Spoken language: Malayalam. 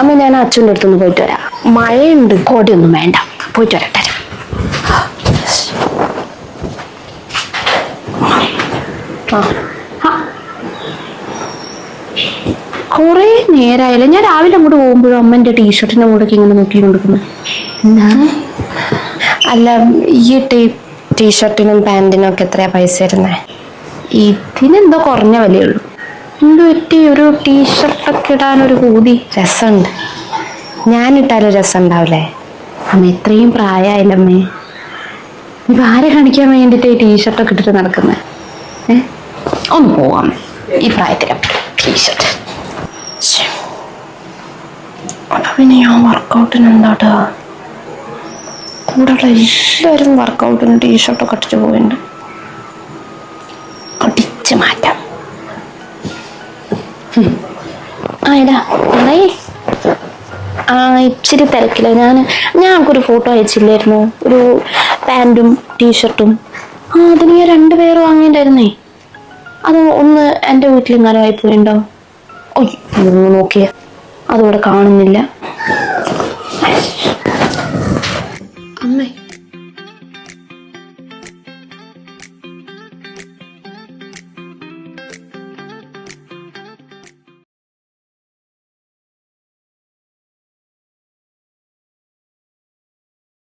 അമ്മ ഞാൻ അച്ഛന്റെ അടുത്തൊന്ന് പോയിട്ട് വരാം. മഴയുണ്ട്. കോടിയൊന്നും വേണ്ട. പോയിട്ട് വരട്ടെ കുറെ ആ. കുറേ നേരമായാലും ഞാൻ രാവിലെ അങ്ങോട്ട് പോകുമ്പോഴും അമ്മന്റെ ടീഷർട്ടിന്റെ കൂടെ ഇങ്ങനെ നോക്കി കൊടുക്കുന്നത് എന്താണ് അല്ല ഈ ടീ ടീഷർട്ടിനും പാന്റിനും ഒക്കെ എത്രയാ പൈസ വരുന്നത് ഇതിനെന്തോ കുറഞ്ഞ വിലയുള്ളൂ എന്ത് പറ്റി ഒരു ടീഷർട്ടൊക്കെ ഒരു കൂതി രസമുണ്ട്. ഞാനിട്ടാലും രസം ഉണ്ടാവില്ലേ അമ്മ ഇത്രയും പ്രായമായില്ലമ്മേ ഇപ്പൊ ആരെ കാണിക്കാൻ വേണ്ടിയിട്ട് ഈ ടീഷർട്ടൊക്കെ ഇട്ടിട്ട് നടക്കുന്നത് ഏ? ഒന്ന് പോവാം. ഈ പ്രായത്തിലും. ടീഷർട്ട് അപ്പൊ പിന്നെ ഞാൻ വർക്കൗട്ടിന് എന്താട്ടാ കൂടെയുള്ള എല്ലാവരും വർക്കൗട്ടിന് ടീഷർട്ടൊക്കെ അടിച്ചു പോയിട്ടുണ്ട് അടിച്ച് മാറ്റാം. ഇടാ പറയേ ആ ഇച്ചിരി തിരക്കില്ല ഞാൻ ഞാൻ ഒരു ഫോട്ടോ അയച്ചില്ലായിരുന്നു. ഒരു പാന്റും ടീഷർട്ടും ആ അതിന് ഞാൻ രണ്ട് പേർ വാങ്ങിയിട്ടുണ്ടായിരുന്നേ. അത് ഒന്ന് എന്റെ വീട്ടിലെങ്ങാനും പോയിണ്ടോ? ഓയ് നോക്കിയേ. അതിവിടെ കാണുന്നില്ല.